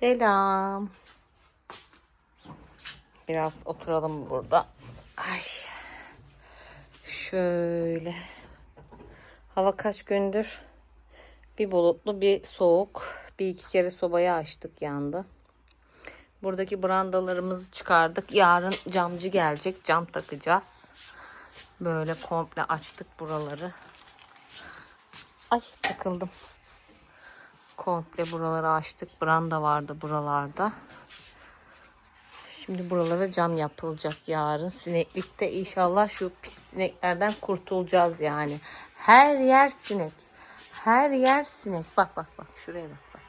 Selam. Biraz oturalım burada. Ay. Şöyle. Hava kaç gündür? Bir bulutlu, bir soğuk. Bir iki kere sobayı açtık yandı. Buradaki brandalarımızı çıkardık. Yarın camcı gelecek. Cam takacağız. Böyle komple açtık buraları. Ay takıldım. Komple buraları açtık. Branda vardı buralarda. Şimdi buralara cam yapılacak yarın. Sineklikte inşallah şu pis sineklerden kurtulacağız yani. Her yer sinek. Her yer sinek. Bak bak bak. Şuraya bak bak.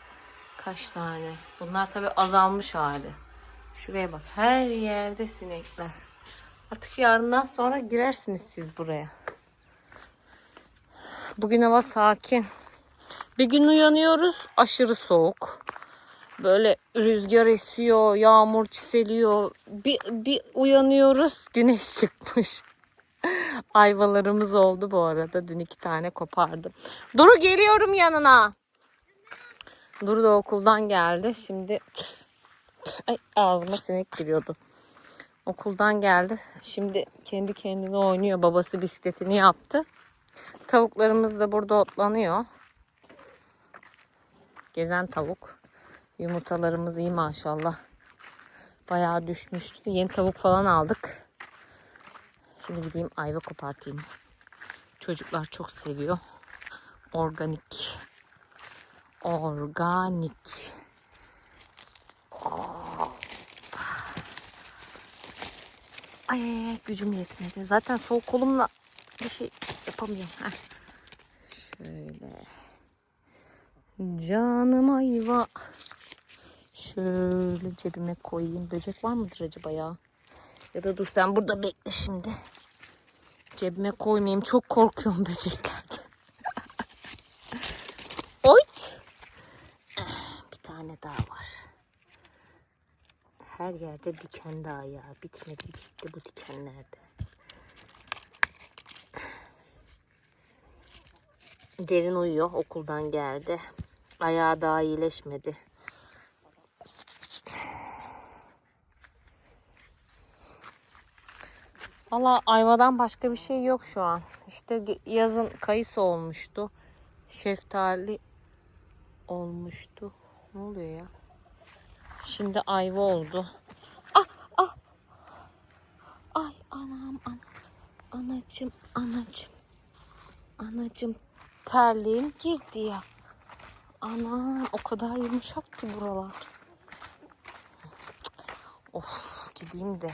Kaç tane. Bunlar tabi azalmış hali. Şuraya bak. Her yerde sinekler. Artık yarından sonra girersiniz siz buraya. Bugün hava sakin. Bir gün uyanıyoruz aşırı soğuk. Böyle rüzgar esiyor, yağmur çiseliyor. Bir, bir uyanıyoruz güneş çıkmış. Ayvalarımız oldu bu arada. Dün iki tane kopardım. Duru geliyorum yanına. Duru da okuldan geldi. Şimdi ay, ağzıma sinek giriyordu. Okuldan geldi. Şimdi kendi kendine oynuyor. Babası bisikletini yaptı. Tavuklarımız da burada otlanıyor. Gezen tavuk. Yumurtalarımız iyi maşallah. Bayağı düşmüştü. Yeni tavuk falan aldık. Şimdi gideyim ayva kopartayım. Çocuklar çok seviyor. Organik. Organik. Oh. Ay, gücüm yetmedi. Zaten soğuk kolumla bir şey yapamıyorum. Heh. Şöyle. Canım ayva. Şöyle cebime koyayım. Böcek var mıdır acaba ya? Ya da dur sen burada bekle şimdi. Cebime koymayayım. Çok korkuyorum böceklerden. Oyt. Bir tane daha var. Her yerde diken daha ya. Bitmedi gitti bu dikenlerde. Derin uyuyor. Okuldan geldi. Ayağı daha iyileşmedi. Valla ayvadan başka bir şey yok şu an. İşte yazın kayısı olmuştu. Şeftali olmuştu. Ne oluyor ya? Şimdi ayva oldu. Ah ah. Ay anam anam. Anacım anacım. Anacım terliğim girdi ya. Ana o kadar yumuşak ki buralar. Of gideyim de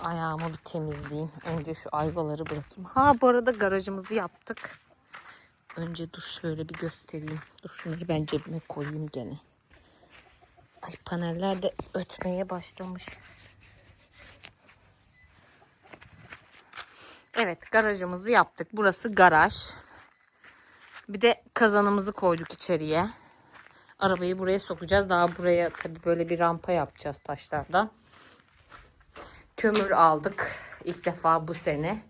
ayağımı bir temizleyeyim. Önce şu ayvaları bırakayım. Ha bu arada garajımızı yaptık. Önce dur şöyle bir göstereyim. Dur şunları ben cebime koyayım gene. Ay paneller de ötmeye başlamış. Evet garajımızı yaptık. Burası garaj. Bir de kazanımızı koyduk içeriye. Arabayı buraya sokacağız. Daha buraya tabii böyle bir rampa yapacağız taşlardan. Kömür aldık. İlk defa bu sene.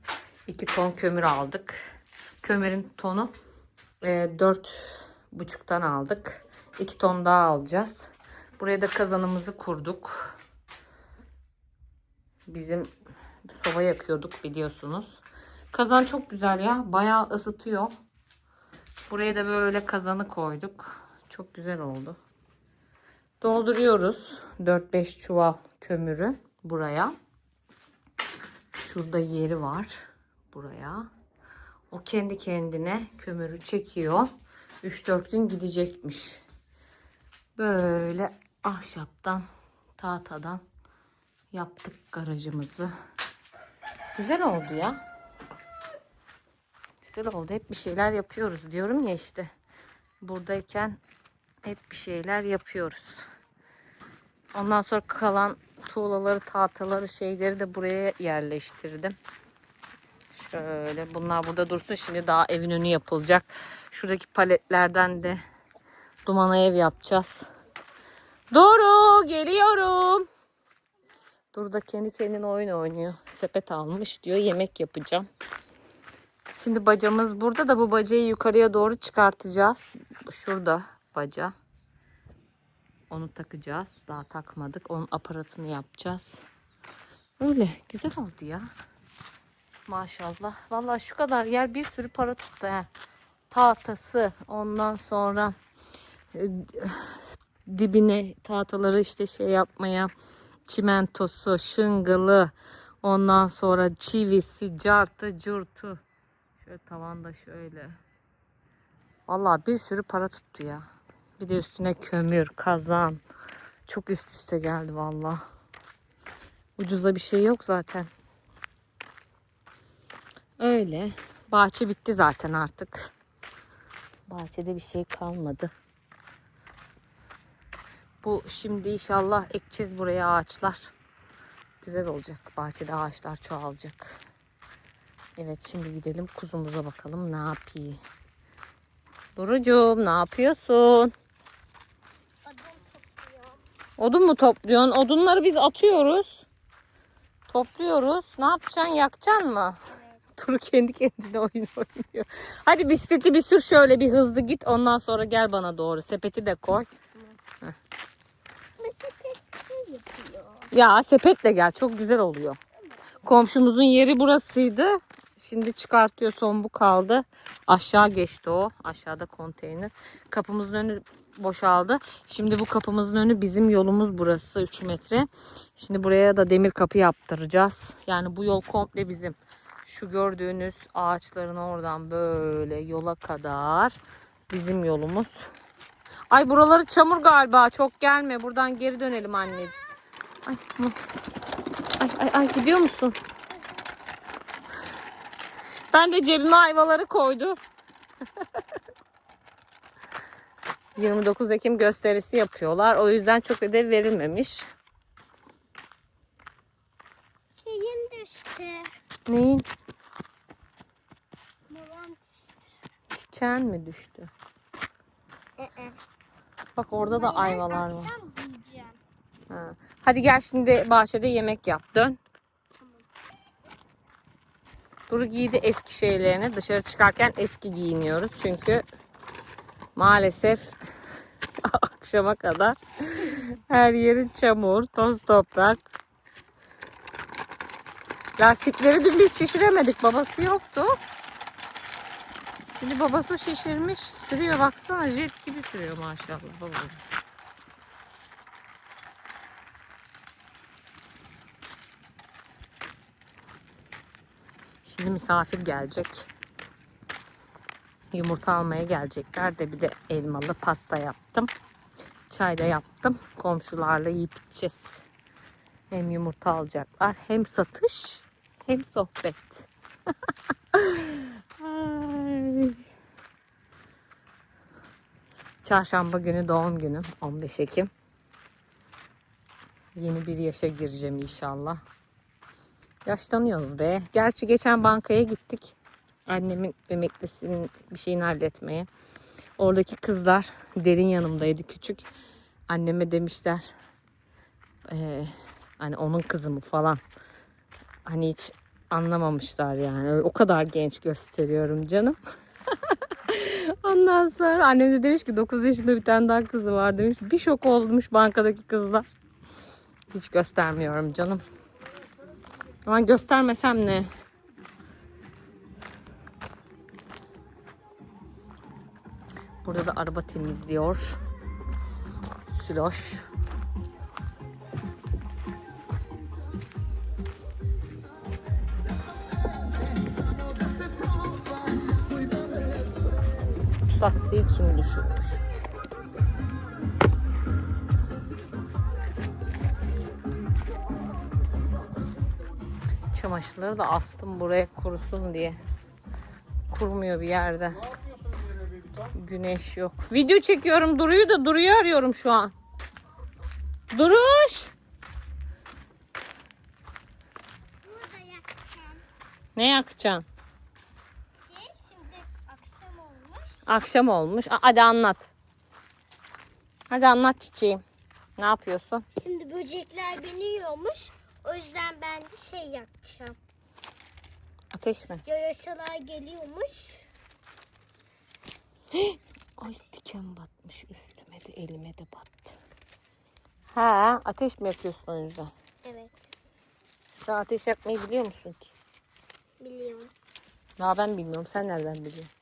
2 ton kömür aldık. Kömürün tonu e, buçuktan aldık. 2 ton daha alacağız. Buraya da kazanımızı kurduk. Bizim soba yakıyorduk biliyorsunuz. Kazan çok güzel ya. Bayağı ısıtıyor. Buraya da böyle kazanı koyduk. Çok güzel oldu. Dolduruyoruz 4-5 çuval kömürü buraya. Şurada yeri var buraya. O kendi kendine kömürü çekiyor. 3-4 gün gidecekmiş. Böyle ahşaptan, tahtadan yaptık garajımızı. Güzel oldu ya. Güzel oldu. Hep bir şeyler yapıyoruz diyorum ya işte. Buradayken hep bir şeyler yapıyoruz. Ondan sonra kalan tuğlaları, tahtaları, şeyleri de buraya yerleştirdim. Şöyle bunlar burada dursun. Şimdi daha evin önü yapılacak. Şuradaki paletlerden de dumana ev yapacağız. Doğru geliyorum. Dur da kendi kendine oyun oynuyor. Sepet almış diyor. Yemek yapacağım. Şimdi bacamız burada da bu bacayı yukarıya doğru çıkartacağız. Şurada baca. Onu takacağız. Daha takmadık. Onun aparatını yapacağız. Öyle güzel oldu ya. Maşallah. Vallahi şu kadar yer bir sürü para tuttu. He. Tahtası ondan sonra e, dibine tahtaları işte şey yapmaya çimentosu, şıngılı ondan sonra çivisi, cartı, curtu. Şöyle tavanda şöyle. Vallahi bir sürü para tuttu ya. Bir de üstüne kömür, kazan. Çok üst üste geldi vallahi. Ucuza bir şey yok zaten. Öyle. Bahçe bitti zaten artık. Bahçede bir şey kalmadı. Bu şimdi inşallah ekeceğiz buraya ağaçlar. Güzel olacak. Bahçede ağaçlar çoğalacak. Evet şimdi gidelim kuzumuza bakalım ne yapıyor. Durucuğum ne yapıyorsun? Odun mu topluyorsun? Odunları biz atıyoruz. Topluyoruz. Ne yapacaksın? Yakacaksın mı? Duru kendi kendine oyun oynuyor. Hadi bisikleti bir sür şöyle bir hızlı git. Ondan sonra gel bana doğru. Sepeti de koy. Şey yapıyor. Ya sepetle gel. Çok güzel oluyor. Komşumuzun yeri burasıydı. Şimdi çıkartıyor son bu kaldı. Aşağı geçti o. Aşağıda konteyner. Kapımızın önü boşaldı. Şimdi bu kapımızın önü bizim yolumuz burası 3 metre. Şimdi buraya da demir kapı yaptıracağız. Yani bu yol komple bizim. Şu gördüğünüz ağaçların oradan böyle yola kadar bizim yolumuz. Ay buraları çamur galiba. Çok gelme. Buradan geri dönelim anneciğim. Ay, ay, ay, ay gidiyor musun? Ben de cebime ayvaları koydu. 29 Ekim gösterisi yapıyorlar. O yüzden çok ödev verilmemiş. Şeyin düştü. Neyin? Babam düştü. Çiçeğin mi düştü? Ee, Bak orada da ayvalar var. Ha. Hadi gel şimdi bahçede yemek yap. Dön. Duru giydi eski şeylerini. Dışarı çıkarken eski giyiniyoruz. Çünkü maalesef akşama kadar her yeri çamur, toz toprak. Lastikleri dün biz şişiremedik. Babası yoktu. Şimdi babası şişirmiş. Sürüyor baksana jet gibi sürüyor maşallah babam. Şimdi misafir gelecek. Yumurta almaya gelecekler de bir de elmalı pasta yaptım. Çay da yaptım. Komşularla yiyip içeceğiz. Hem yumurta alacaklar hem satış hem sohbet. Çarşamba günü doğum günüm 15 Ekim. Yeni bir yaşa gireceğim inşallah. Yaşlanıyoruz be. Gerçi geçen bankaya gittik. Annemin emeklisinin bir şeyini halletmeye. Oradaki kızlar derin yanımdaydı küçük. Anneme demişler eee, hani onun kızı mı falan. Hani hiç anlamamışlar yani. O kadar genç gösteriyorum canım. Ondan sonra annem de demiş ki 9 yaşında bir tane daha kızı var demiş. Bir şok olmuş bankadaki kızlar. Hiç göstermiyorum canım. Ama göstermesem ne? Burada da araba temizliyor. Siloş. Bu saksıyı kim düşürmüş? Çamaşırları da astım buraya kurusun diye. Kurumuyor bir yerde. Güneş yok. Video çekiyorum Duru'yu da Duru'yu arıyorum şu an. Duruş. Ne yakacaksın? Şey şimdi akşam olmuş. Akşam olmuş. A- Hadi anlat. Hadi anlat çiçeğim. Ne yapıyorsun? Şimdi böcekler beni yiyormuş. O yüzden ben de şey yakacağım. Ateş mi? Yoyoşalar geliyormuş. Ay diken batmış üstüme de elime de battı. Ha, ateş mi yakıyorsun o yüzden? Evet. Sen ateş yakmayı biliyor musun ki? Biliyorum. Daha ben bilmiyorum. Sen nereden biliyorsun?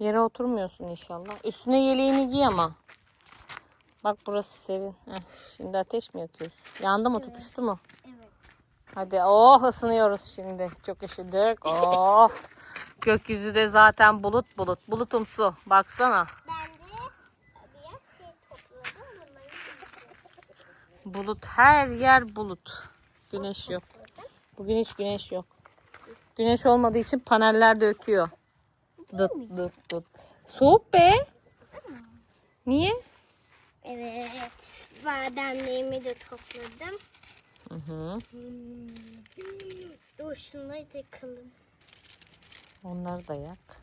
Yere oturmuyorsun inşallah. Üstüne yeleğini giy ama. Bak burası serin. Heh, şimdi ateş mi yakıyorsun? Yandı mı tutuştu mu? Evet. Hadi oh ısınıyoruz şimdi. Çok üşüdük. Oh. Gökyüzü de zaten bulut bulut. Bulutumsu. Baksana. Ben de biraz şey topladım. Bunları Bulut her yer bulut. Güneş yok. Bugün hiç güneş yok. Güneş olmadığı için paneller de ötüyor. Dıt dıt dıt. Soğuk be. Niye? Evet. Bademlerimi de topladım. Hı hı. Hmm. Dur şunları da kılın. Onları da yak.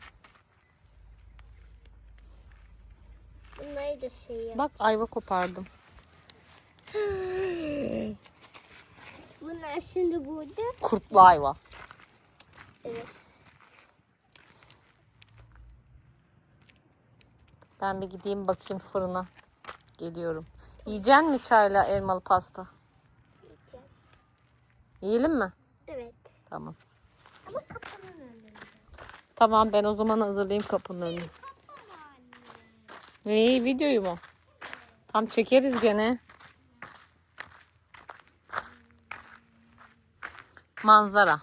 Bunları da şey yap. Bak ayva kopardım. Bunlar şimdi burada. Kurtlu ayva. Evet. Ben bir gideyim bakayım fırına. Geliyorum. Yiyecek mi çayla elmalı pasta? Yiyeceğim. Yiyelim mi? Evet. Tamam. Ama kapının önünde. Tamam ben o zaman hazırlayayım kapının önünü. Neyi videoyu mu? Tam çekeriz gene. Manzara.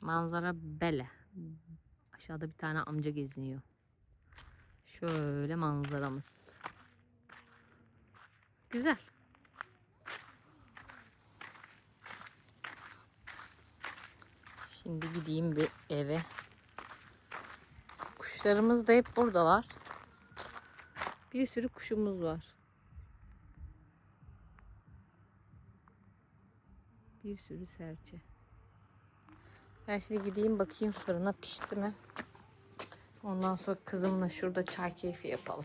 Manzara bele. Aşağıda bir tane amca geziniyor. Şöyle manzaramız. Güzel. Şimdi gideyim bir eve. Kuşlarımız da hep buradalar. Bir sürü kuşumuz var. Bir sürü serçe. Ben şimdi gideyim bakayım fırına pişti mi? Ondan sonra kızımla şurada çay keyfi yapalım.